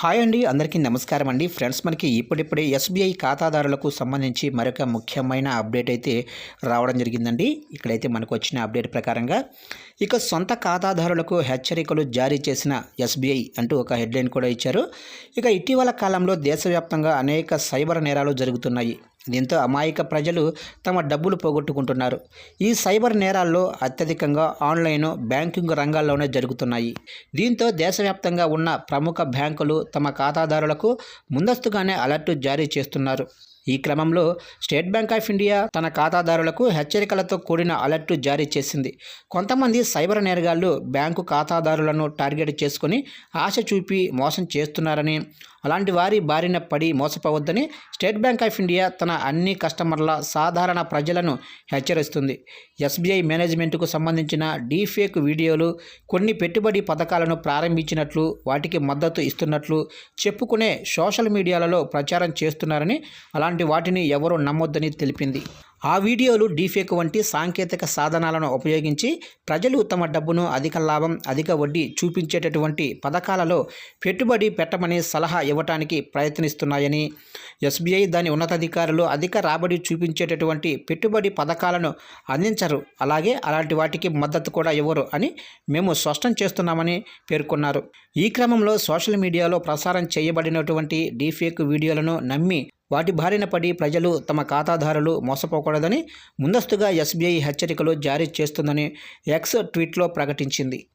Hi అండి అందరికీ నమస్కారం అండి. ఫ్రెండ్స్ మనకి ఇప్పుడిప్పుడే ఎస్బీఐ ఖాతాదారులకు సంబంధించి మరొక ముఖ్యమైన అప్డేట్ అయితే రావడం జరిగిందండి. ఇక్కడైతే మనకు వచ్చిన అప్డేట్ ప్రకారంగా ఇక సొంత ఖాతాదారులకు హెచ్చరికలు జారీ చేసిన ఎస్బీఐ అంటూ ఒక హెడ్లైన్ కూడా ఇచ్చారు. ఇక ఇటీవల కాలంలో దేశవ్యాప్తంగా అనేక సైబర్ నేరాలు జరుగుతున్నాయి. దీంతో అమాయక ప్రజలు తమ డబ్బులు పోగొట్టుకుంటున్నారు. ఈ సైబర్ నేరాల్లో అత్యధికంగా ఆన్లైన్ బ్యాంకింగ్ రంగాల్లోనే జరుగుతున్నాయి. దీంతో దేశవ్యాప్తంగా ఉన్న ప్రముఖ బ్యాంకులు తమ ఖాతాదారులకు ముందస్తుగానే అలర్ట్ జారీ చేస్తున్నారు. ఈ క్రమంలో స్టేట్ బ్యాంక్ ఆఫ్ ఇండియా తన ఖాతాదారులకు హెచ్చరికలతో కూడిన అలర్ట్ జారీ చేసింది. కొంతమంది సైబర్ నేరగాళ్ళు బ్యాంకు ఖాతాదారులను టార్గెట్ చేసుకుని ఆశ చూపి మోసం చేస్తున్నారని అలాంటి వారి బారిన పడి మోసపోవద్దని స్టేట్ బ్యాంక్ ఆఫ్ ఇండియా తన అన్ని కస్టమర్ల సాధారణ ప్రజలను హెచ్చరిస్తుంది. ఎస్బీఐ మేనేజ్మెంట్కు సంబంధించిన డీఫేక్ వీడియోలు కొన్ని పెట్టుబడి పథకాలను ప్రారంభించినట్లు వాటికి మద్దతు ఇస్తున్నట్లు చెప్పుకునే సోషల్ మీడియాలలో ప్రచారం చేస్తున్నారని అలాంటి వాటిని ఎవరూ నమ్మొద్దని తెలిపింది. ఆ వీడియోలు డీఫేక్ వంటి సాంకేతిక సాధనాలను ఉపయోగించి ప్రజలు తమ డబ్బును అధిక లాభం అధిక వడ్డీ చూపించేటటువంటి పథకాలలో పెట్టుబడి పెట్టమని సలహా ఇవ్వటానికి ప్రయత్నిస్తున్నాయని ఎస్బీఐ దాని ఉన్నతాధికారులు అధిక రాబడి చూపించేటటువంటి పెట్టుబడి పథకాలను అందించరు. అలాగే అలాంటి వాటికి మద్దతు కూడా ఇవ్వరు అని మేము స్పష్టం చేస్తున్నామని పేర్కొన్నారు. ఈ క్రమంలో సోషల్ మీడియాలో ప్రసారం చేయబడినటువంటి డీఫేక్ వీడియోలను నమ్మి వాటి బారిన పడి ప్రజలు తమ ఖాతాదారులు మోసపోకూడదని ముందస్తుగా ఎస్బీఐ హెచ్చరికలు జారీ చేస్తుందని ఎక్స్ ట్వీట్లో ప్రకటించింది.